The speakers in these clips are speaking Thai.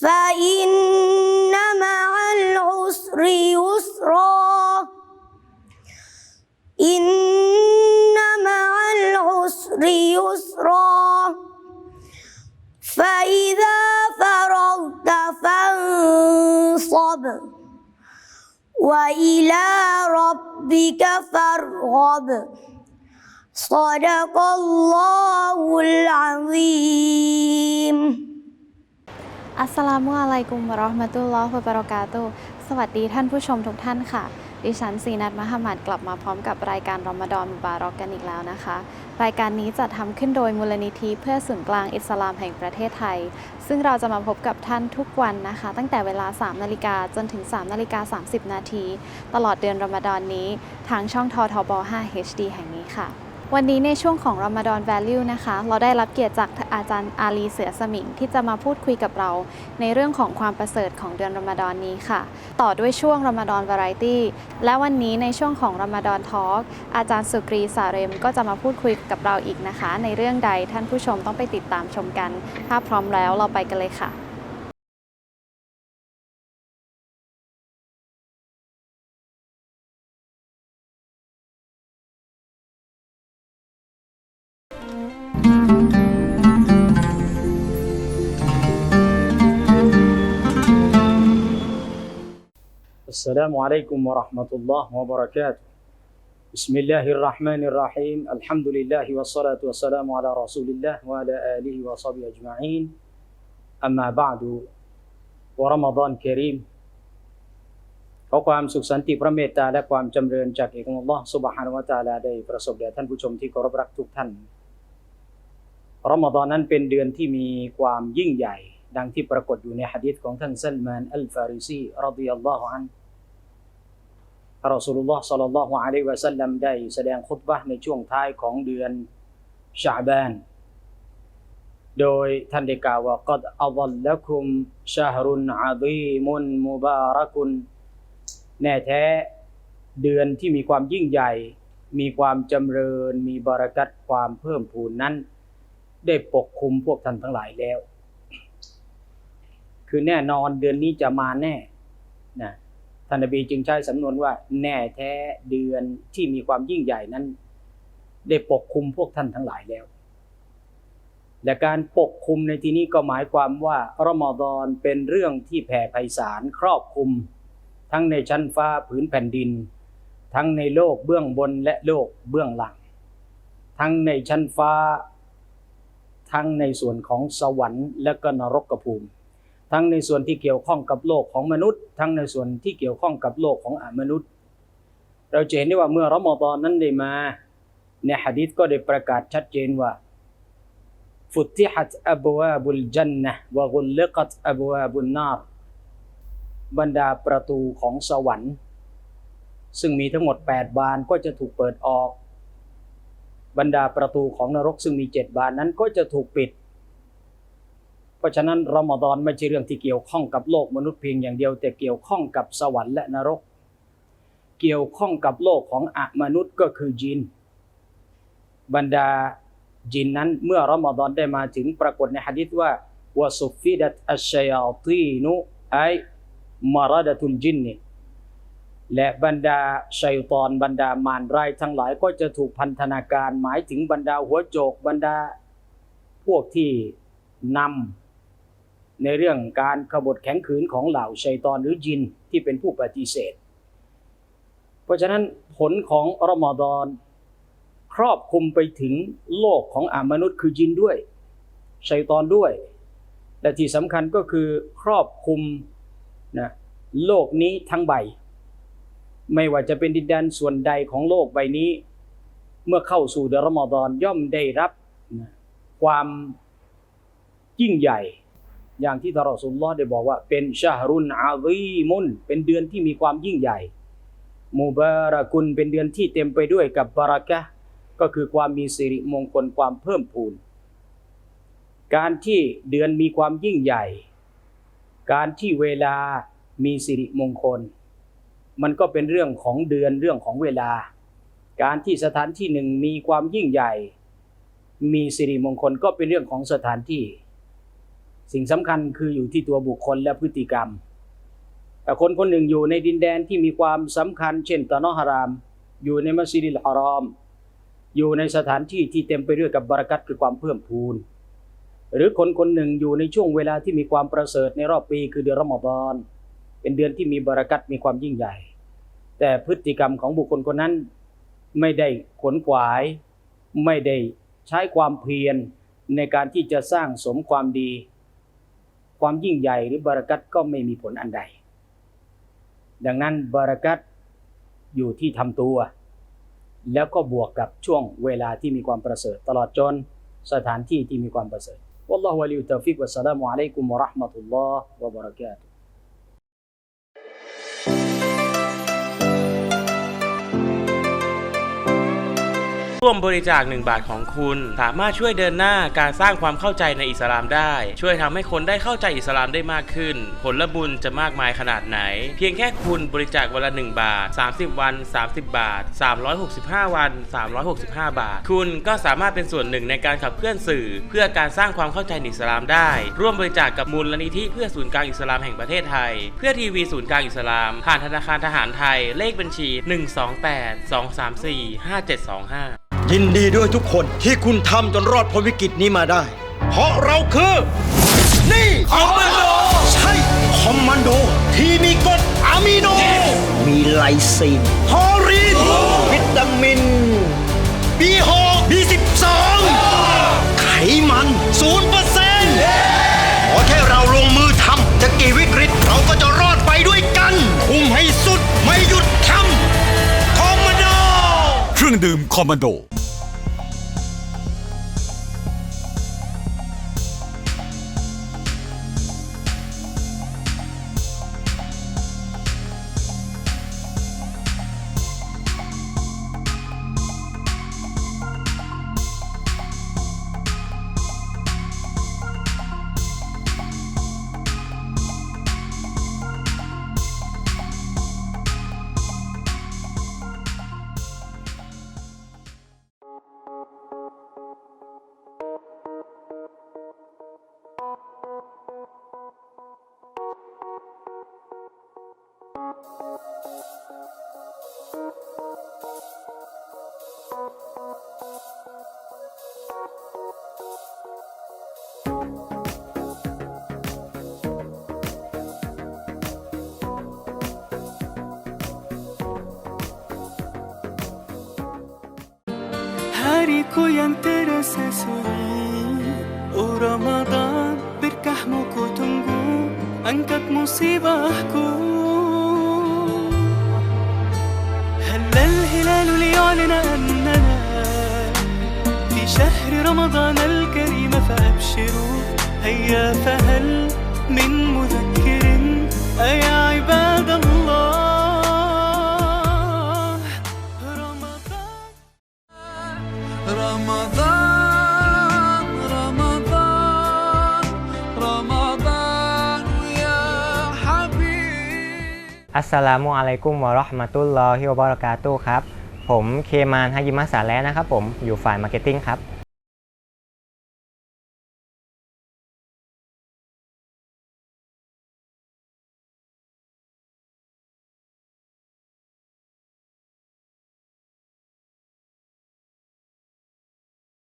فإن مع العسر يسرا. إن مع العسر يسرا. فإذا فرغت فانصب وإلى ربك فارغب. صدق الله العظيم. อัสสลามุอะลัยกุมวะเราะห์มะตุลลอฮ์วะบะเราะกาตุสวัสดีท่านผู้ชมทุกท่านค่ะ ดิฉันซีนัทมหมัดกลับมาพร้อมกับรายการรอมฎอนมุบารอกกันอีกแล้วนะคะ รายการนี้จะทำขึ้นโดยมูลนิธิเพื่อศูนย์กลางอิสลามแห่งประเทศไทย ซึ่งเราจะมาพบกับท่านทุกวันนะคะ ตั้งแต่เวลา 3 นาฬิกาจนถึง 3 นาฬิกา 30 นาที ตลอดเดือนรอมฎอนนี้ ทางช่องททบ 5 HD แห่งนี้ค่ะ วันนี้ในช่วงของ Ramadan Value นะคะ เราได้รับเกียรติจากอาจารย์อาลีเสือสมิงที่จะมาพูดคุยกับเรา ในเรื่องของความประเสริฐของเดือนรอมฎอนนี้ค่ะ ต่อด้วยช่วง Ramadan Variety และวันนี้ในช่วงของ Ramadan Talk อาจารย์สุกรีสาเรมก็จะมาพูดคุยกับเราอีกนะคะ ในเรื่องใดท่านผู้ชมต้องไปติดตามชมกัน ถ้าพร้อมแล้วเราไปกันเลยค่ะ السلام عليكم ورحمة الله وبركاته بسم الله الرحمن الرحيم الحمد لله والصلاة والسلام على رسول الله وعلى آله وصحبه أجمعين أما بعد ورمضان كريم ขอความสุขสันติพระเมตตาและความจำเริญจากเอกองค์อัลลอฮ์สุบฮานาวะตะอาลาได้ประสบแด่ท่านผู้ชมที่เคารพรักทุกท่านรอมฎอนนั้นเป็นเดือนที่มีความยิ่งใหญ่ ดังที่ปรากฏอยู่ในหะดีษของท่านซัลมานอัลฟาริซีรดิยัลลอฮุอันฮ์ รอสูลุลลอฮ์สัลลัลลอฮุอะลัยฮิวะสัลลัมได้แสดงคุตบะในช่วงท้ายของเดือนชาบาน โดยท่านได้กล่าวว่ากัดอัลลัคุมชาฮรุนอะซีมุนมุบารักุนแน่แท้เดือนที่มีความยิ่งใหญ่ มีความจำเริญ มีบารักัตความเพิ่มพูนนั้น ได้ปกคลุมพวกท่านทั้งหลายแล้ว คือแน่นอนเดือนนี้จะมาแน่นะ ท่านนบีจึงใช้สำนวนว่า แน่แท้เดือนที่มีความยิ่งใหญ่นั้น ได้ปกคลุมพวกท่านทั้งหลายแล้วและการปกคลุมในที่นี้ก็หมายความว่ารอมฎอนเป็นเรื่องที่แผ่ไพศาลครอบคลุม ทั้งในชั้นฟ้าผืนแผ่นดิน ทั้งในโลกเบื้องบนและโลกเบื้องหลัง ทั้งในชั้นฟ้า ทั้งในส่วนของสวรรค์และก็นรกภูมิ ทั้งในส่วนที่เกี่ยวข้องกับโลกของมนุษย์ ทั้งในส่วนที่เกี่ยวข้องกับโลกของอมนุษย์ เราจะเห็นได้ว่าเมื่อรอมฎอนนั้นได้มาในหะดีษก็ได้ประกาศชัดเจนว่าฟุติฮัตอับวาบุลจันนะวะกุลลิกัตอับวาบุลนารบรรดาประตูของสวรรค์ ซึ่งมีทั้งหมด 8 บานก็จะถูกเปิดออก บรรดาประตูของนรกซึ่งมี 7 บานนั้นก็จะถูกปิด เพราะฉะนั้นรอมฎอนไม่ใช่เรื่องที่เกี่ยวข้องกับโลกมนุษย์เพียงอย่างเดียว แต่เกี่ยวข้องกับสวรรค์และนรก เกี่ยวข้องกับโลกของอมนุษย์ก็คือจิน บรรดาจินนั้นเมื่อรอมฎอนได้มาถึงปรากฏในหะดีษว่าวะสุฟิดัตอัชยาตีนุไอมารดตุลจินนีและบรรดาชัยตอนบรรดามารร้ายทั้งหลายก็จะถูกพันธนาการหมายถึงบรรดาหัวโจกบรรดาพวกที่นำ ในเรื่องการขบฏแข็งขืนของเหล่าชัยตอนหรือจินที่เป็นผู้ปฏิเสธ เพราะฉะนั้นผลของรอมฎอนครอบคลุมไปถึงโลกของอามนุษย์คือจินด้วยชัยตอนด้วย และที่สำคัญก็คือครอบคลุมนะโลกนี้ทั้งใบ ไม่ว่าจะเป็นดินแดนส่วนใดของโลกใบนี้ เมื่อเข้าสู่เดือนรอมฎอนย่อมได้รับนะความยิ่งใหญ่ อย่างที่ทารอสุลลอฮ์ได้บอกว่า เป็นชาฮรุนอาซีมุนเป็นเดือนที่มีความยิ่งใหญ่มูบารักุลเป็นเดือนที่เต็มไปด้วยกับบารักะก็คือความมีสิริมงคลความเพิ่มพูน การที่เดือนมีความยิ่งใหญ่ การที่เวลามีสิริมงคล มันก็เป็นเรื่องของเดือนเรื่องของเวลา การที่สถานที่หนึ่งมีความยิ่งใหญ่ มีสิริมงคลก็เป็นเรื่องของสถานที่ สิ่งสำคัญคืออยู่ที่ตัวบุคคลและพฤติกรรมแต่คนคนหนึ่งอยู่ในดินแดนที่มีความสำคัญ เช่นตะนอฮาราม อยู่ในมัสยิดอัลฮารอม อยู่ในสถานที่ที่เต็มไปด้วยกับบารักัตคือความเพิ่มพูน หรือคนคนหนึ่งอยู่ในช่วงเวลาที่มีความประเสริฐในรอบปีคือเดือนรอมฎอนเป็นเดือนที่มีบารักัตมีความยิ่งใหญ่ แต่พฤติกรรมของบุคคลคนนั้นไม่ได้ขนขวาย ไม่ได้ใช้ความเพียรในการที่จะสร้างสมความดี ความยิ่งใหญ่หรือบารักัตก็ไม่มีผลอันใด ดังนั้นบารักัตอยู่ที่ทำตัว แล้วก็บวกกับช่วงเวลาที่มีความประเสริฐ ตลอดจนสถานที่ที่มีความประเสริฐ والله ولي التوفيق والسلام عليكم ورحمة الله وبركاته ร่วมบริจาค 1 บาทของคุณ สามารถช่วยเดินหน้าการสร้างความเข้าใจในอิสลามได้ ช่วยทำให้คนได้เข้าใจอิสลามได้มากขึ้น ผลบุญจะมากมายขนาดไหน เพียงแค่คุณบริจาควันละ 1 บาท 30 วัน 30 บาท 365 วัน 365 บาท คุณก็สามารถเป็นส่วนหนึ่งในการขับเคลื่อนสื่อ เพื่อการสร้างความเข้าใจในอิสลามได้ ร่วมบริจาคกับมูลนิธิเพื่อศูนย์กลางอิสลามแห่งประเทศไทย เพื่อทีวีศูนย์กลางอิสลาม ผ่านธนาคารทหารไทย เลขบัญชี 128 234 5725 ยินดีด้วยทุกคนที่คุณทำจนรอดพ้นวิกฤตนี้มาได้ เพราะเราคือ นี่คอมมานโด ใช่ คอมมานโด ที่มีกรดอะมิโน มีไลซีนฮอรินวิตามิน B6 B12 ไขมัน0%เปอร์เซ็นต์ขอแค่เราลงมือทำจะกี่วิกฤตเราก็จะรอดไปด้วยกัน คุมให้สุดไม่หยุดทำคอมมานโด เครื่องดื่มคอมมานโด Marico y entera se O Ramadan بركح موكو تنجو عنكك مصيبة أحكو. هلا الهلال ليعلن أننا في شهر رمضان الكريم؟ فأبشروا هيا فهل من مذكر؟ أيعلم อัสสลามุอะลัยกุมวะราะห์มะตุลลอฮิวะบะเรากาตุครับ ผมเคมานฮายิมะสาแล้นะครับผมอยู่ฝ่ายมาร์เก็ตติ้งครับ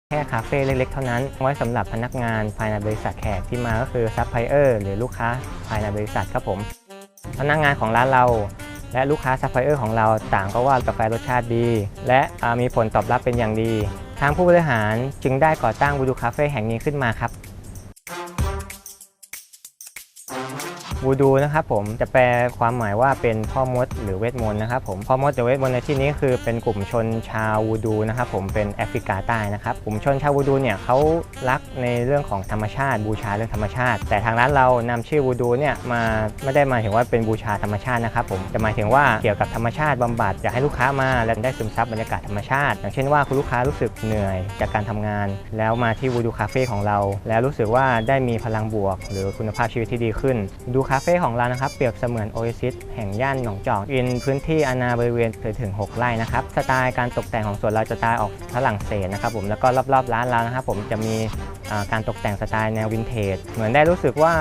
แค่คาเฟ่เล็กๆ เท่านั้นไว้สำหรับพนักงานภายในบริษัทแขกที่มาก็คือซัพพลายเออร์หรือลูกค้าภายในบริษัทครับผม พนักงานของร้านเรา และลูกค้าซัพพลายเออร์ของเราต่างก็ว่ากาแฟรสชาติดี และมีผลตอบรับเป็นอย่างดี ทางผู้บริหารจึงได้ก่อตั้งบูดูคาเฟ่แห่งนี้ขึ้นมาครับ วูดูนะครับผมจะแปลความหมายว่าเป็นพ่อมดหรือเวทมนต์นะครับผมพ่อมดหรือเวทมนต์ในที่นี้คือเป็นกลุ่มชนชาววูดูนะครับผมเป็นแอฟริกาใต้นะครับกลุ่มชนชาววูดูเนี่ยเขารักในเรื่องของธรรมชาติ บูชาเรื่องธรรมชาติ แต่ทางร้านเรานำชื่อวูดูเนี่ยมาไม่ได้มาถึงว่าเป็นบูชาธรรมชาตินะครับผมจะหมายถึงว่าเกี่ยวกับธรรมชาติบำบัดอยากให้ลูกค้ามาและได้ซึมซับบรรยากาศธรรมชาติ อย่างเช่นว่าคุณลูกค้ารู้สึกเหนื่อยจากการทำงาน แล้วมาที่วูดูคาเฟ่ของเรา แล้วรู้สึกว่าได้มีพลังบวก หรือคุณภาพชีวิตที่ดีขึ้นดูคาเฟ่ของเรานะครับเปรียบเสมือนโอเอซิสแห่งย่านหนองจอกอินพื้นที่อาณาบริเวณถึง 6 ไร่นะครับสไตล์การตกแต่งของสวนเราจะสไตล์ออกฝรั่งเศสนะครับผมแล้วก็รอบๆร้านเรานะครับผมจะมีการตกแต่งสไตล์แนววินเทจ เหมือนได้รู้สึกว่า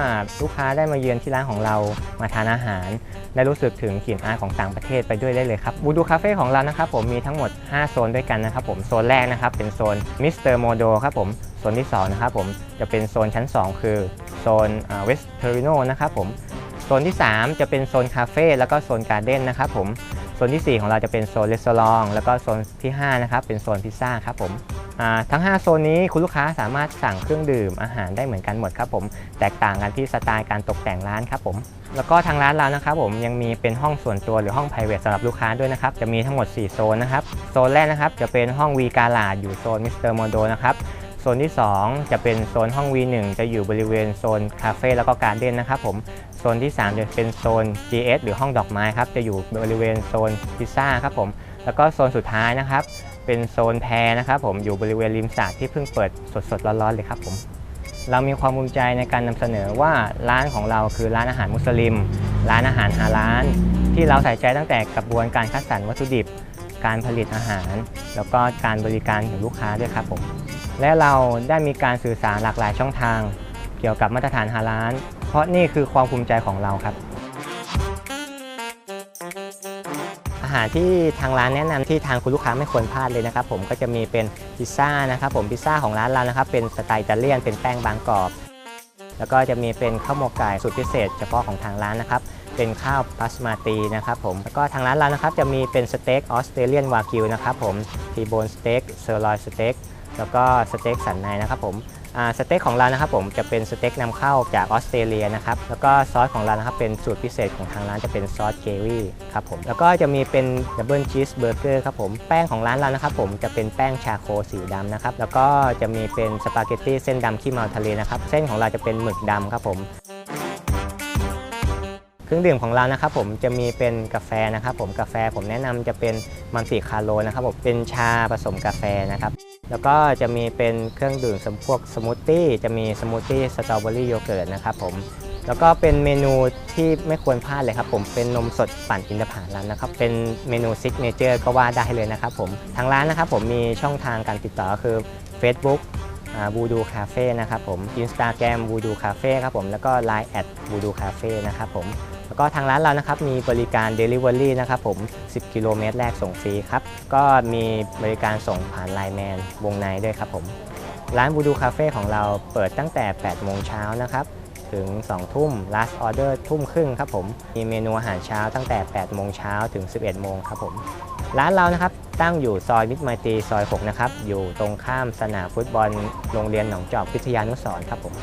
ลูกค้าได้มาเยือนที่ร้านของเรามาทานอาหาร ได้รู้สึกถึงกลิ่นอายของต่างประเทศไปด้วยได้เลยครับบูดูคาเฟ่ของเรานะครับผมมีทั้งหมด 5 โซนด้วยกันนะครับผมโซนแรกนะครับเป็นโซนมิสเตอร์โมโดครับผมโซนที่2นะครับผมจะเป็นโซนชั้น 2 คือโซนเวสเทอริโนนะครับผมโซนที่ 3 จะเป็นโซนคาเฟ่แล้วก็โซนการ์เด้นนะครับผมโซนที่ 4 ของเราจะเป็นโซนรีสอร์ทแล้วก็โซนที่5นะครับเป็นโซนพิซซ่าครับผมทั้ง 5 โซนนี้คุณลูกค้าสามารถสั่งเครื่องดื่มอาหารได้เหมือนกันหมดครับผมแตกต่างกันที่สไตล์การตกแต่งร้านครับผมแล้วก็ทางร้านเรานะครับผมยังมีเป็นห้องส่วนตัวหรือห้อง p r i v a t สำหรับลูกค้าด้วยนะครับจะมีทั้งหมด 4 โซนนะครับโซนแรกนะครับจะเป็นห้องวีกาลาดอยู่โซนมิสเตอร์โมโดนะครับ โซนที่ 2 จะเป็นโซนห้อง V1 จะอยู่บริเวณโซนคาเฟ่แล้วก็การเด้นนะครับผมโซนที่ 3 จะเป็นโซน GS หรือห้องดอกไม้ครับจะอยู่บริเวณโซนพิซซ่าครับผมแล้วก็โซนสุดท้ายนะครับ เป็นโซนแพรนะครับผมอยู่บริเวณริมสระที่เพิ่งเปิดสดๆร้อนๆเลยครับผมเรามีความภูมิใจในการนำเสนอว่าร้านของเราคือร้านอาหารมุสลิม ร้านอาหารฮาลาลที่เราใส่ใจตั้งแต่กระบวนการคัดสรรวัตถุดิบ การผลิตอาหาร แล้วก็การบริการถึงลูกค้าด้วยครับผม และเราได้มีการสื่อสารหลากหลายช่องทาง เกี่ยวกับมาตรฐานฮาลาลเพราะนี่คือความภูมิใจของเราครับ อาหารที่ทางร้านแนะนำที่ทางคุณลูกค้าไม่ควรพลาดเลยนะครับผมก็จะมีเป็นพิซซ่านะครับผมพิซซ่าของร้านเรานะครับเป็นสไตล์อิตาเลียนเป็นแป้งบางกรอบ แล้วก็จะมีเป็นข้าวหมกไก่สูตรพิเศษ เฉพาะของทางร้านนะครับเป็นข้าวบาสมาตีนะครับผมแล้วก็ทางร้านเรานะครับจะมีเป็นสเต็กออสเตรเลียนวากิวนะครับผมทีโบนสเต็กเซอร์ลอยสเต็ก แล้วก็สเต็กสันในนะครับผมสเต็กของเรานะครับผมจะเป็นสเต็กนำเข้าจากออสเตรเลียนะครับแล้วก็ซอสของเรานะครับเป็นสูตรพิเศษของทางร้านจะเป็นซอสเควี่ครับผมแล้วก็จะมีเป็นดับเบิลชีสเบอร์เกอร์ครับผมแป้งของร้านเรานะครับผมจะเป็นแป้งชาโคสีดำนะครับแล้วก็จะมีเป็นสปาเกตตี้เส้นดำขี้เมาทะเลนะครับเส้นของเราจะเป็นหมึกดำครับผมเครื่องดื่มของเรานะครับผมจะมีเป็นกาแฟนะครับผมกาแฟผมแนะนำจะเป็นมันติคาโลนะครับผมเป็นชาผสมกาแฟนะครับ แล้วก็จะมีเป็นเครื่องดื่มสำพวกสมูทตี้จะมีสมูทตี้สตรอเบอรี่โยเกิร์ตนะครับผมแล้วก็เป็นเมนูที่ไม่ควรพลาดเลยครับผมเป็นนมสดปั่นอินทผลัมนะครับเป็นเมนูซิกเนเจอร์ก็ว่าได้เลยนะครับผมทางร้านนะครับผมมีช่องทางการติดต่อคือ Facebook บูดูคาเฟ่นะครับผม Instagram บูดูคาเฟ่ครับผมแล้วก็ Line แอดบูดูคาเฟ่นะครับผม แล้วก็ทางร้านเรานะครับมีบริการ Delivery นะครับผม 10 กิโลเมตรแรกส่งฟรีครับ ก็มีบริการส่งผ่านไลน์แมนวงในด้วยครับผม ร้านบูดูคาเฟ่ของเราเปิดตั้งแต่ 8 โมงเช้านะครับ ถึง 2 ทุ่ม last order ทุ่มครึ่งครับผม มีเมนูอาหารเช้าตั้งแต่ 8 โมงเช้าถึง 11 โมงครับผม ร้านเรานะครับตั้งอยู่ซอยมิตรไมตรีซอย 6 นะครับ อยู่ตรงข้ามสนามฟุตบอลโรงเรียนหนองจอกวิทยานุสรครับผม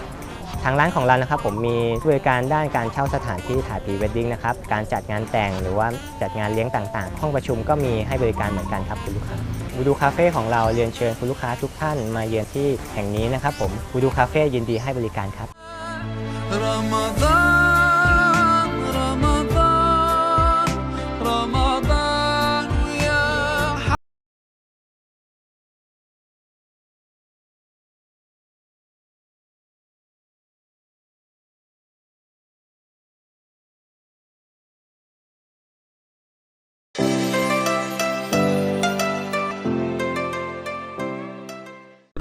ทางร้านของเรานะครับผมมีบริการด้านการเช่าสถานที่ถ่ายพรีเวดดิ้งนะครับการจัดงานแต่งหรือว่าจัดงานเลี้ยงต่างๆ ห้องประชุมก็มีให้บริการเหมือนกันครับคุณลูกค้าวูดูคาเฟ่ของเราเรียนเชิญคุณลูกค้าทุกท่านมาเยือนที่แห่งนี้นะครับผมวูดูคาเฟ่ยินดีให้บริการครับ Ramadan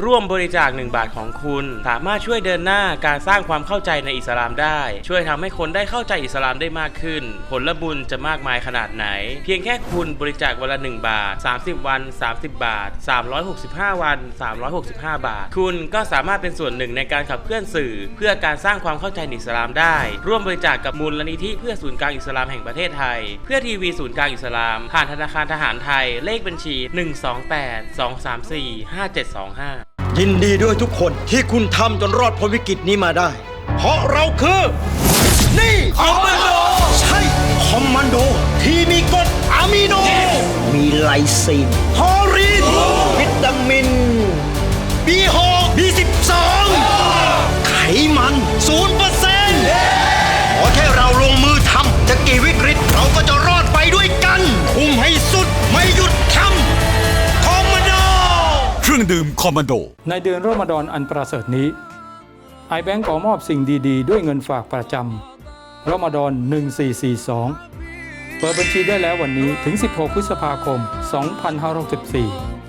ร่วมบริจาค 1 บาทของคุณ สามารถช่วยเดินหน้าการสร้างความเข้าใจในอิสลามได้ ช่วยทำให้คนได้เข้าใจอิสลามได้มากขึ้น ผลบุญจะมากมายขนาดไหน เพียงแค่คุณบริจาควันละ 1 บาท 30 วัน 30 บาท 365 วัน 365 บาท คุณก็สามารถเป็นส่วนหนึ่งในการขับเคลื่อนสื่อ เพื่อการสร้างความเข้าใจในอิสลามได้ ร่วมบริจาคกับมูลนิธิเพื่อศูนย์กลางอิสลามแห่งประเทศไทย เพื่อทีวีศูนย์กลางอิสลาม ผ่านธนาคารทหารไทยเลขบัญชี 128 234 5725 ยินดีด้วยทุกคนที่คุณทำจนรอดพ้นวิกฤตนี้มาได้ เพราะเราคือ นี่คอมมานโด ใช่ คอมมานโด ที่มีกรดอะมิโน มีไลซีนฮอรินวิตามิน B6 B12 ไขมัน0%เปอร์เซ็นต์ รื่องดื่มคอมมานโด ในเดือนรอมฎอนอันประเสริฐนี้ไอแบงก์ขอมอบสิ่งดีๆ ด้วยเงินฝากประจำรอมฎอน 1442 เปิดบัญชีได้แล้ววันนี้ถึง 16 พฤษภาคม 2564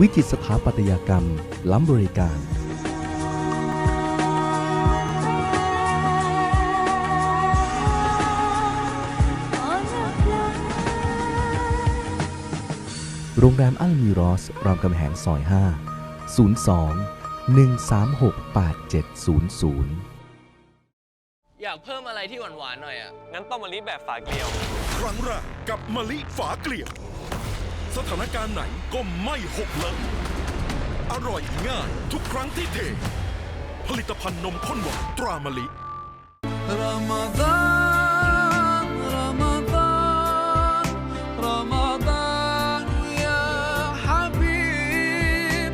วิจิตรสถาปัตยกรรม ล้ำบริการ โรงแรมอัลมิรอส รามคำแหงซอย 5 02 136 8700อยากเพิ่มอะไรที่หวานๆหน่อยอะ งั้นต้มมะลิแบบฝาเกลียว ครั้งแรกกับมะลิฝาเกลียว สถานการณ์ไหนก็ไม่หกเลยอร่อยง่ายทุกครั้งที่เท ผลิตภัณฑ์นมข้นหวานตรามะลิ رمضان رمضان رمضان يا حبيب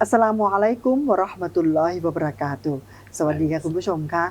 อัสสลามุอะลัยกุมวะเราะห์มะตุลลอฮิวะบะเราะกาตุฮ์สวัสดีค่ะคุณผู้ชมคะ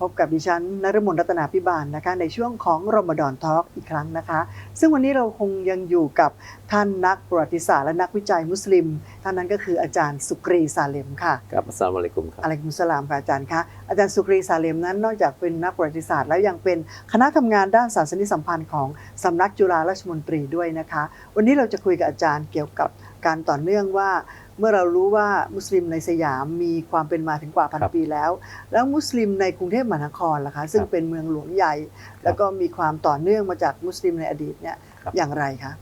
พบกับดิฉันนฤมลรัตนาพิบาลนะคะ ในช่วงของรอมฎอนทอล์กอีกครั้งนะคะ ซึ่งวันนี้เราคงยังอยู่กับท่านนักประวัติศาสตร์และนักวิจัยมุสลิม ท่านนั้นก็คืออาจารย์สุกรีซาเลมค่ะครับอัสสลามุอะลัยกุมครับอะลัยกุมสลามค่ะอาจารย์คะอาจารย์สุกรีซาเลมนั้นนอกจากเป็นนักประวัติศาสตร์แล้วยังเป็นคณะทำงานด้านศาสนิสัมพันธ์ของสำนักจุฬาราชมนตรีด้วยนะคะ วันนี้เราจะคุยกับอาจารย์เกี่ยวกับการต่อเนื่องว่า เมื่อเรารู้ว่ามุสลิมในสยามมีความเป็นมาถึงกว่าพันครับปีแล้ว แล้วมุสลิมในกรุงเทพมหานครล่ะคะ ซึ่งครับเป็นเมืองหลวงใหญ่ แล้วก็มีความต่อเนื่องมาจากมุสลิมในอดีตเนี่ยครับอย่างไรคะ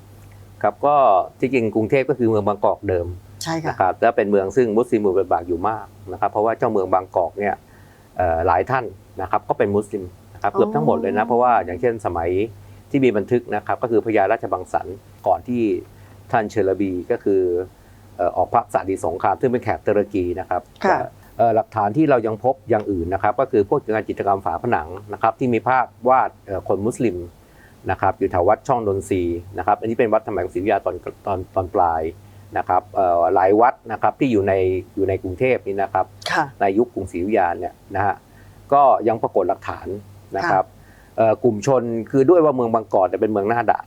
ครับก็ที่จริงกรุงเทพก็คือเมืองบางกอกเดิมใช่ค่ะนะครับและเป็นเมืองซึ่งมุสลิมมีบทบาทอยู่มากนะครับ เพราะว่าเจ้าเมืองบางกอกเนี่ยเอ่อหลายท่านนะครับก็เป็นมุสลิมนะครับเกือบทั้งหมดเลยนะเพราะว่าอย่างเช่นสมัยที่มีบันทึกนะครับก็คือพญาราชบังสันก่อนที่ท่านเชลบีก็คือเอ่อออกพระสาดีสงครามซึ่งเป็นแขกตุรกีนะครับค่ะเอ่อหลักฐานที่เรายังพบอย่างอื่นนะครับก็คือพวกงานจิตรกรรมฝาผนังนะครับที่มีภาพวาดเอ่อคนมุสลิมนะครับอยู่แถววัดช่องนนทรีย์นะครับอันนี้เป็นวัดธรรมแห่งศรีวิทยาตอนตอนตอนปลายนะครับเอ่อหลายวัดนะครับที่อยู่ในอยู่ในกรุงเทพนี่นะครับค่ะในยุคกรุงศรีอยุธยาเนี่ยนะฮะก็ยังปรากฏหลักฐานนะครับเอ่อกลุ่มชนคือด้วยว่าเมืองบางกอกเนี่ยเป็นเมืองหน้าด่าน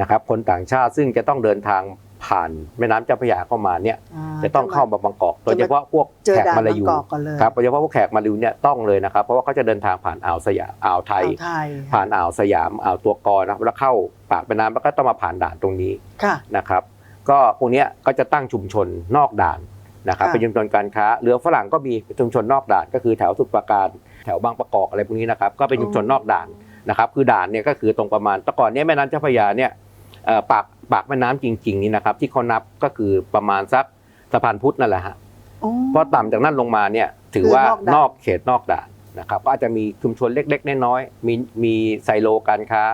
นะครับคนต่างชาติซึ่งจะต้องเดินทาง ผ่านแม่น้ำเจ้าพระยาเข้ามาเนี่ยอ่าจะต้องเข้ามาบางกอกโดยเฉพาะพวกเจอแขกด่านมาลาบางยูกอกก่อนเลย ครับโดยเฉพาะพวกแขกมาลายูเนี่ยต้องเลยนะครับ เพราะว่าเขาจะเดินทางผ่านอ่าวสยามอ่าวไทย อ่าวไทยผ่านอ่าวสยามอ่าวตัวกอนะครับแล้วเข้าปากแม่น้ำแล้วก็ต้องมาผ่านด่านตรงนี้ ค่ะ นะครับก็พวกเนี้ยก็จะตั้งชุมชนนอกด่านนะครับค่ะ เป็นชุมชนการค้าเรือฝรั่งก็มีชุมชนนอกด่านก็คือแถวสุดประการ แถวบางประกอบอะไรพวกนี้นะครับก็เป็นชุมชนนอกด่านนะครับคือด่านเนี่ยก็คือตรงประมาณแต่ก่อนเนี้แม่น้ำเจ้าพระยาเนี่ยเอ่อปาก ปากแม่น้ำจริง ๆ นี่นะครับ ที่เขานับก็คือประมาณสักสะพานพุทธนั่นแหละฮะอ๋อเพราะต่ำจากนั้นลงมาเนี่ยถือว่าคือนอกด่านนอกเขตนอกด่านนะครับก็อาจจะมีชุมชนเล็กๆน้อยๆมีมีไซโลการค้า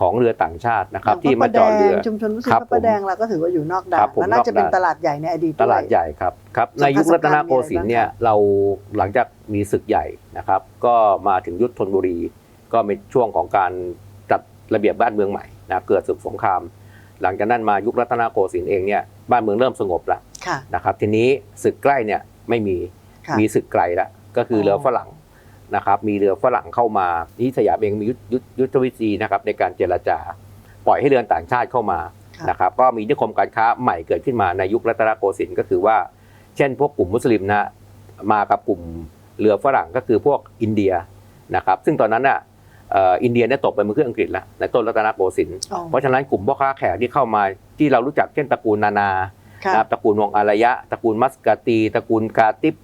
ขของเรือต่างชาตินะครับย่งที่มาจอดเรือพระประแดงชุมชนมุสลิมครับพระประแดงผมเราก็ถือว่าอยู่นอกด่าครันบผมและน่าจะเป็นนอกด่านตลาดใหญ่ในอดีตตลาดวยใหญ่ครับครับสำคัในญยุครัตนโกสินทสำคัญมีอะไรบ้างร์เนี่ยคะเราหลังจากมีศึกใหญ่นะครับ ก็มาถึงยุทธธนบุรี ก็เป็นช่วงของการจัดระเบียบบ้านเมืองใหม่นะครับเกิดศึกสงคราม หลังจากนั้นมายุครัตนโกสินทร์เองเนี่ยบ้านเมืองเริ่มสงบแล้วค่ะ นะครับทีนี้ศึกใกล้เนี่ยไม่มีค่ะมีศึกไกลแล้วก็คือออ เรือฝรั่งนะครับมีเรือฝรั่งเข้ามาที่สยามเองมียุทธยุทธยุทธวิธีนะครับในการเจรจา ปล่อยให้เรือต่างชาติเข้ามาค่ะ นะครับก็มีนิคมการค้าใหม่เกิดขึ้นมาในยุครัตนโกสินทร์ก็คือว่า เช่นพวกกลุ่มมุสลิมนะมากับกลุ่มเรือฝรั่งก็คือพวกอินเดียนะครับซึ่งตอนนั้นอะเอ่ออินเดียเนี่ยตกไปมือเครื่องอังกฤษแล้วในต้นรัตนโกสินทร์อ๋อเพราะฉะนั้นกลุ่มพ่อค้าแขกที่เข้ามาที่เรารู้จักเช่นตระกูลนานาค่ะนะครับตระกูลวงอารยะตระกูลมัสกาตีตระกูลกาติบ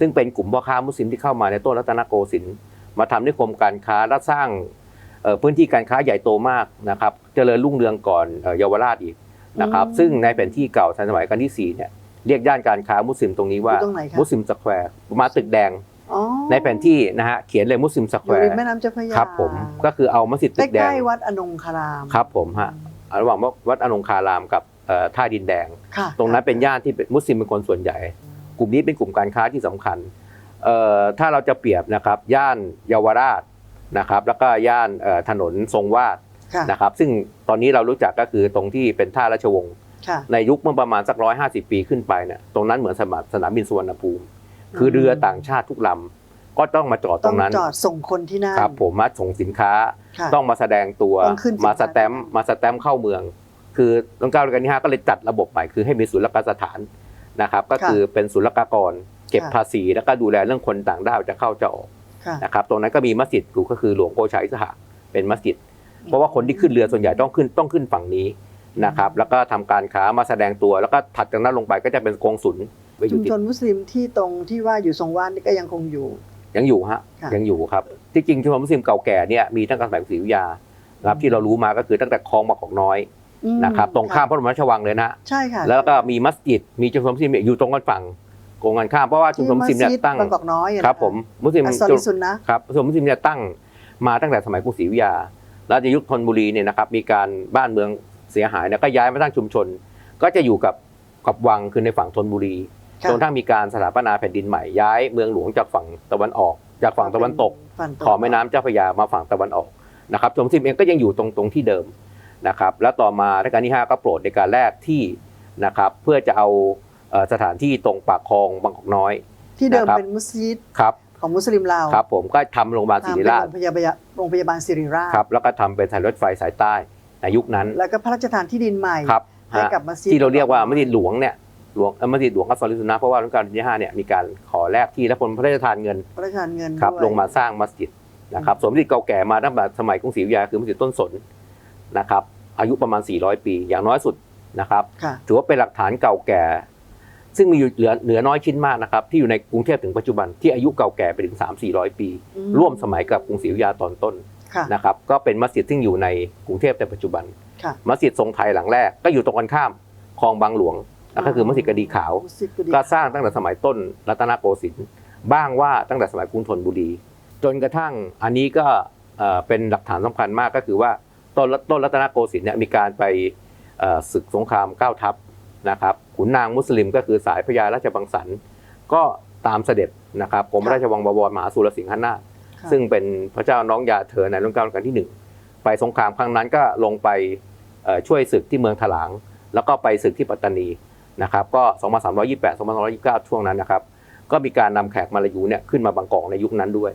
ซึ่งเป็นกลุ่มพ่อค้ามุสลิมที่เข้ามาในต้นรัตนโกสินทร์มาทำนิคมการค้าและสร้างเอ่อพื้นที่การค้าใหญ่โตมากนะครับเจริญรุ่งเรืองก่อนเอ่อเยาวราชอีกนะครับอืมซึ่งในแผนที่เก่าทันสมัยกันที่สี่เนี่ยเรียกย่านการค้ามุสลิมตรงนี้ว่าอยู่ตรงไหนคะมุสลิมสแควร์มาตึกแดงอ๋อ ในแผนที่นะฮะเขียนเลยมุสลิมสอแควยู่ริร์มแม่น้ำเจ้าพระยาครับผมก็คือเอามัสยิดใกตึกแดล้งๆวัดอนงคารามครับผมฮะระหว่างวัดอนงคารามกับเอ่อท่าดินแดงค่ะตรงนั้นเป็นย่านที่เป็นมุสลิมเป็นคนส่วนใหญ่ กลุ่มนี้เป็นกลุ่มการค้าที่สำคัญเอ่อถ้าเราจะเปรียบนะครับย่านเยาวราชนะครับ แล้วก็ย่านเอ่อถนนทรงวาดค่ะนะครับ ซึ่งตอนนี้เรารู้จักก็คือตรงที่เป็นท่าราชวงศ์ค่ะในยุคเมื่อประมาณสักร้อยห้าสิบปีขึ้นไปเนี่ยตรงนั้นเหมือนสนามสนามบินสุวรรณภูมิ คือเรือต่างชาติทุกลำก็ต้องมาจอดตต้รองงนั้นจอดส่งคนที่นั่นครับ ผมมาส่งสินค้าค่ะต้องมาแสดงตัวต้องขึ้นสินค้ามาสแตมป์มาสแตมป์เข้าเมือง คือต้องก้าวรัชกาลที่ห้าก็เลยจัดระบบใหม่คือให้มีศุลกสถานนะครับ ก็คือเป็นศุลกากร เก็บค่ะภาษีแล้วก็ดูแลเรื่องคนต่างด้าวจะเข้าจะออกค่ะนะครับตรงนั้นก็มีมัสยิดอยู่ก็คือหลวงโกชัยสหะเป็นมัสยิดเพราะว่าคนที่ขึ้นเรือส่วนใหญ่ต้องขึ้นต้องขึ้นฝั่งนี้นะครับ แล้วก็ทำการค้ามาแสดงตัวแล้วก็ถัดจากนั้นลงไปก็จะเป็นกงสุล ไว้อชุยู่มที่ชนมุสลิมที่ตรงที่ว่าอยู่ทรงวานนี่ก็ยังคงอยู่ ยังอยู่ฮะค่ะ ยังอยู่ครับที่จริงชุมชนมุสลิมเก่าแก่เนี่ยมีตั้งแต่สมัยกรุงศรีอยุธยานะครับที่เรารู้มาก็คือตั้งแต่คลองบางกอกน้อยอืมนะครับตรงข้ามพระบรมราชวังเลยนะ ใช่ค่ะแล้วก็มีมัสยิดมีชุมชนมุสลิมเนี่ยอยู่ตรงกันฝั่งตรงกันข้ามเพราะว่าชุมชนมุสลิมเนี่ยที่ตั้งบางกอกน้อยอะนะะครับผมมุสลิมอัสซอลิซุนนะครับมุสลิมมุสลิมเนี่ยตั้งมาตั้งแต่สมัยกรุงศรีอยุธยา แล้วในยุคธนบุรีเนี่ยนะครับมีการบ้านเมืองเสียหายเนี่ยก็ย้ายมาตั้งชุมชน ก็จะอยู่กับกับวังคือในฝั่งธนบุรีค่ะ จนทั้งมีการสถาปนาแผ่นดินใหม่ย้ายเมืองหลวงจากฝั่งตะวันออก จากฝั่งตะวันตกฝั่งตะขอบแม่น้ำเจ้าพระยามาฝั่งตะวันออกนะครับชมซิมเองก็ยังอยู่ตรงตรงที่เดิมนะครับ แล้วต่อมารัชกาลที่ 5 ก็โปรดในการแรกที่นะครับ เพื่อจะเอาเอ่อสถานที่ตรงปากคลองบางกอกน้อย ที่เดิมนะครับเป็นมัสยิดครับของมุสลิมเราครับ ผมก็ทำโรงพยาบาลศิทำริเป็นราชโรงพยาบาลโรงพยาบาลศิริราชครับแล้วก็ทำเป็นสายรถไฟสายใต้ในยุคนั้น แล้วก็พระราชทานที่ดินใหม่ครับให้ฮะกับมัสยิดที่เราเรียกว่ามัสยิดหลวงเนี่ย หลวงเอ่อมัสยิดหลวงอัสซอลิสุนนะห์เพราะว่ารัชกาลที่5เนี่ยมีการขอแลกที่และผลพระราชทานเงินพระราชทานเงินครับด้วยลงมาสร้างมัสยิดนะครับสวนมัสยิดเก่าแก่มาตั้งแต่สมัยกรุงศรีอยุธยาคือมัสยิดต้นสนนะครับอายุประมาณ 400 ปี อย่างน้อยสุดนะครับค่ะถือว่าเป็นหลักฐานเก่าแก่ ซึ่งมีอยู่เหลือเหลือน้อยชิ้นมากนะครับที่อยู่ในกรุงเทพถึงปัจจุบันที่อายุเก่าแก่ไปถึง 3 4 0 0 ปีอืมร่วมสมัยกับกรุงศรีอยุธยาตอนต้นค่ะนะครับก็เป็นมัสยิดซึ่งอยู่ในกรุงเทพในปัจจุบันค่ะมัสยิดทรงไทยหลังแรกก็อยู่ตรงกันข้ามคลองบางหลวง แล้วก็คือมัสยิดกระดีขาวมัสยิดกุดีก็สร้างตั้งแต่สมัยต้นรัตนโกสินทร์บ้างว่าตั้งแต่สมัยกรุงธนบุรี จนกระทั่งอันนี้ก็เอ่อเป็นหลักฐานสำคัญมากก็คือว่าต้นต้นรัตนโกสินทร์เนี่ยมีการไปเอ่อศึกสงครามเก้าทัพนะครับขุนนางมุสลิมก็คือสายพญาราชบังสันก็ตามเสด็จนะครับกรมราชวังบวรมหาสุรสิงหนาถค่ะซึ่งเป็นพระเจ้าน้องยาเธอในรัชกาลรัชกาลที่หนึ่งไปสงครามครั้งนั้นก็ลงไปเอ่อช่วยศึกที่เมืองถลาง แล้วก็ไปศึกที่ปัตตานี นะครับก็ 2328 2329 ช่วงนั้นนะครับก็มีการนำแขกมาลายูเนี่ยขึ้นมาบางกอกในยุคนั้นด้วย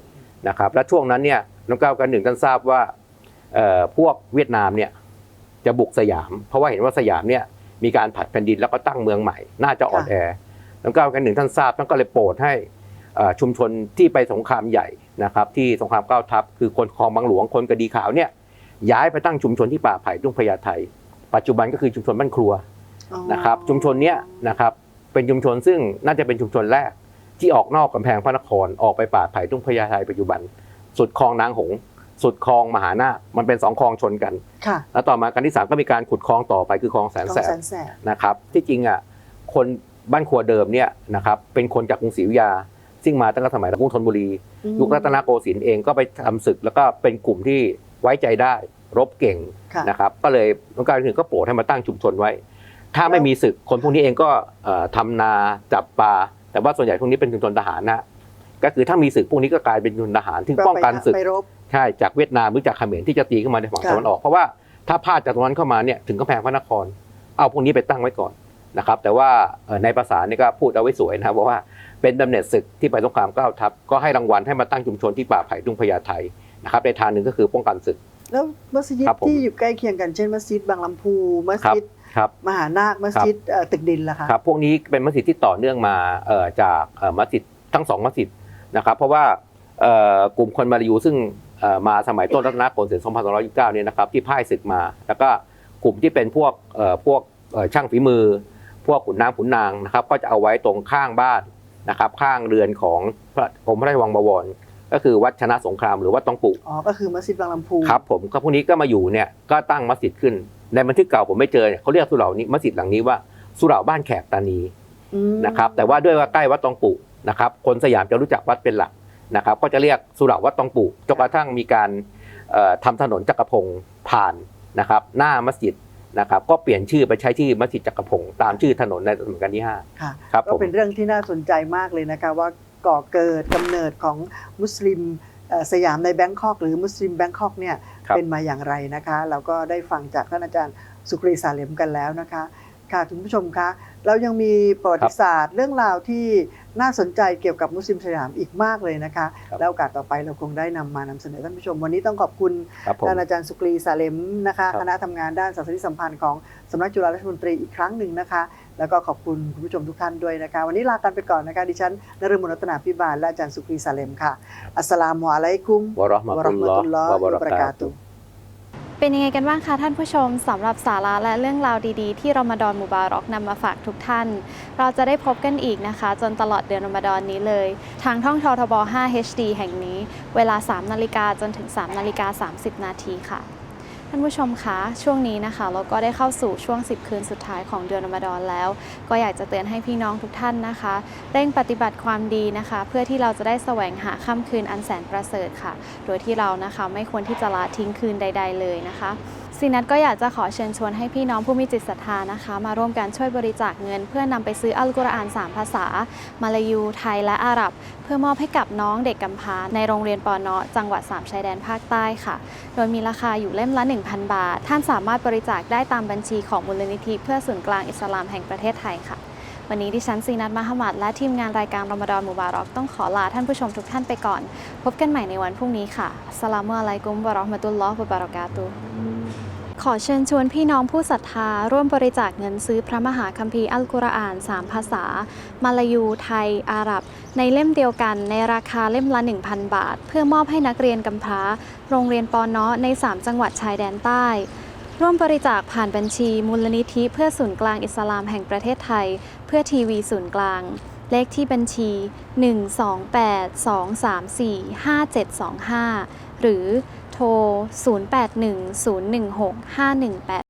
นะครับและช่วงนั้นเนี่ยน้องก้าวกันหนึ่งท่านทราบว่าพวกเวียดนามเนี่ยจะบุกสยาม เพราะว่าเห็นว่าสยามเนี่ยมีการผัดแผ่นดินแล้วก็ตั้งเมืองใหม่ น่าจะอ่อนแอน้องก้าวกันหนึ่งท่านทราบท่านก็เลยโปรดให้ชุมชนที่ไปสงครามใหญ่นะครับที่สงครามเก้าทัพคือคนคลองบางหลวงคนกระดีขาวเนี่ยย้ายไปตั้งชุมชนที่ป่าไผ่ทุ่งพญาไทปัจจุบันก็คือชุมชนบ้านครัว นะครับชุมชนเนี้ยนะครับเป็นชุมชนซึ่งน่าจะเป็นชุมชนแรกที่ออกนอกกำแพงพระนครออกไปป่าไผ่ทุ่งพญาไทปัจจุบัน สุดคลองนางหงส์สุดคลองมหานาคมันเป็นสองคลองชนกันค่ะแล้วต่อมาการที่สามก็มีการขุดคลองต่อไปคือคลองแสนของแสแสบนแสบนะครับ ที่จริงอะคนบ้านครัวเดิมเนี่ยนะครับเป็นคนจากกรุงศรีอยุธยาซึ่งมาตั้งแต่สมัยกรุงธนบุรีอืมยุครัตนโกสินทร์เองก็ไปทำศึก แล้วก็เป็นกลุ่มที่ไว้ใจได้ รบเก่งค่ะนะครับ ก็เลยองค์การอื่นก็โปรดให้มาตั้งชุมชนไว้ ถ้าไม่มีศึกคนพวกนี้เองก็เอ่อทำนาจับปลาแต่ว่าส่วนใหญ่พวกนี้เป็นชุมชนทหารนะก็คือถ้ามีศึกพวกนี้ก็กลายเป็นชุมชนทหารที่ป้องกันศึกไปรบใช่จากเวียดนามหรือจากเขมรที่จะตีเข้ามาในฝั่งค่ะตะวันออกเพราะว่าถ้าพลาดจากตรงนั้นเข้ามาเนี่ยถึงกำแพงพระนคร เอาพวกนี้ไปตั้งไว้ก่อนนะครับ แต่ว่าเอ่อในภาษานี่ก็พูดเอาไว้สวยนะครับบอกว่าเป็นดำเนิดศึกที่ไปสงครามเก้าทัพก็ให้รางวัลให้มาตั้งชุมชนที่ป่าไผ่ทุ่งพญาไทนะครับในทางหนึ่งก็คือป้องกันศึก แล้วมัสยิดครับผมที่อยู่ใกล้เคียงกันเช่นมัสยิดบางลำพูมัสครับยิด ครับมหานาคมัสยิดเอ่อตึกดินล่ะคะครับพวกนี้เป็นมัสยิดที่ต่อเนื่องมาเอ่อจากเอ่อมัสยิดทั้งสองมัสยิดนะครับ เพราะว่าเอ่อกลุ่มคนมาลายูซึ่งเอ่อมาสมัยต้นรัตนโกสินทร์2229เนี่ยนะครับที่พ่ายศึกมา แล้วก็กลุ่มที่เป็นพวกเอ่อพวกเอ่อช่างฝีมือ พวกขุนนางขุนนางนะครับ ก็จะเอาไว้ตรงข้างบ้านนะครับ ข้างเรือนของพระกรมพระราชวังบวร ก็คือวัดชนะสงครามหรือวัดตองปุอ๋อก็คือมัสยิดบางลำพูครับผมก็พวกนี้ก็มาอยู่เนี่ยก็ตั้งมัสยิดขึ้น ในบันทึกเก่าผมไม่เจอเนี่ยเขาเรียกสุเหร่านี้มัสยิดหลังนี้ว่าสุเหร่าบ้านแขกตานีอืมนะครับแต่ว่าด้วยว่าใกล้วัดตองปุนะครับคนสยามจะรู้จักวัดเป็นหลักนะครับก็จะเรียกสุเหร่าวัดตองปุจนกระทั่งมีการเอ่อทำถนนจักรพงศ์ผ่านนะครับหน้ามัสยิดนะครับก็เปลี่ยนชื่อไปใช้ชื่อมัสยิดจักรพงศ์ตามชื่อถนนในรัชกาลที่ห้าค่ะครับก็ผมเป็นเรื่องที่น่าสนใจมากเลยนะคะว่าก่อเกิดกำเนิดของมุสลิมเอ่อ สยามในแบงคอกหรือมุสลิมแบงคอกเนี่ยครับเป็นมาอย่างไรนะคะ เราก็ได้ฟังจากท่านอาจารย์สุกรีสาเลมกันแล้วนะคะค่ะคุณผู้ชมคะเรายังมีประวัติศาสตร์เรื่องราวที่น่าสนใจเกี่ยวกับมุสลิมสยามอีกมากเลยนะคะครับแล้วโอกาสต่อไปเราคงได้นำมานำเสนอท่านผู้ชม วันนี้ต้องขอบคุณครับผมท่านอาจารย์สุกรีสาเลมนะคะครับคณะทำงานด้านศาสนสัมพันธ์ของสำนักจุฬาราชมนตรีอีกครั้งหนึ่งนะคะ แล้วก็ขอบคุณคุณผู้ชมทุกท่านด้วยนะคะ วันนี้ลากันไปก่อนนะคะ ดิฉันนฤมลรัตนาพิบาลและอาจารย์สุกรีสาเลมค่ะ อัสสลามุอะลัยกุมวะเราะห์มะตุลลอฮ์วะเราะห์มะตุลลอฮ์วะบะวะบะเราะเราะกากาตุตุฮ์เป็นยังไงกันบ้างคะท่านผู้ชมสำหรับสาระและเรื่องราวดีๆ ที่รอมฎอนมุบารอกนำมาฝากทุกท่าน เราจะได้พบกันอีกนะคะ จนตลอดเดือนรอมฎอนนี้เลย ทางท่องททบ 5 HD แห่งนี้ เวลา 3 นาฬิกาจนถึง 3 นาฬิกา 30 นาทีค่ะ ท่านผู้ชมคะ ช่วงนี้นะคะเราก็ได้เข้าสู่ช่วง 10 คืนสุดท้ายของเดือนอมดอนแล้ว ก็อยากจะเตือนให้พี่น้องทุกท่านนะคะ เร่งปฏิบัติความดีนะคะ เพื่อที่เราจะได้แสวงหาค่ำคืนอันแสนประเสริฐค่ะ โดยที่เรานะคะไม่ควรที่จะละทิ้งคืนใด ๆ เลยนะคะ ซีนัทก็อยากจะขอเชิญชวนให้พี่น้องผู้มีจิตศรัทธานะคะ มาร่วมกันช่วยบริจาคเงิน เพื่อนำไปซื้ออัลกุรอาน 3 ภาษา มาลายู ไทยและอาหรับ เพื่อมอบให้กับน้องเด็กกำพร้าในโรงเรียนปอนอจังหวัดสามชายแดนภาคใต้ค่ะ โดยมีราคาอยู่เล่มละ 1,000 บาท ท่านสามารถบริจาคได้ตามบัญชีของมูลนิธิเพื่อศูนย์กลางอิสลามแห่งประเทศไทยค่ะ วันนี้ดิฉันซีนัทมหมัดและทีมงานรายการรอมฎอนมุบารอกต้องขอลาท่านผู้ชมทุกท่านไปก่อน พบกันใหม่ในวันพรุ่งนี้ค่ะสลามุอะลัยกุมวะราะห์มะตุลลอฮ์วะบะเราะกาตุ ขอเชิญชวนพี่น้องผู้ศรัทธา ร่วมบริจาคเงินซื้อพระมหาคัมภีร์อัลกุรอาน 3 ภาษา มาลายู ไทย อาหรับ ในเล่มเดียวกันในราคาเล่มละ 1,000 บาท เพื่อมอบให้นักเรียนกำพร้า โรงเรียนปอนอใน 3 จังหวัดชายแดนใต้ ร่วมบริจาคผ่านบัญชี มูลนิธิเพื่อศูนย์กลางอิสลามแห่งประเทศไทย เพื่อทีวีศูนย์กลาง เลขที่บัญชี 128-234-5725 หรือ โทร 0810165188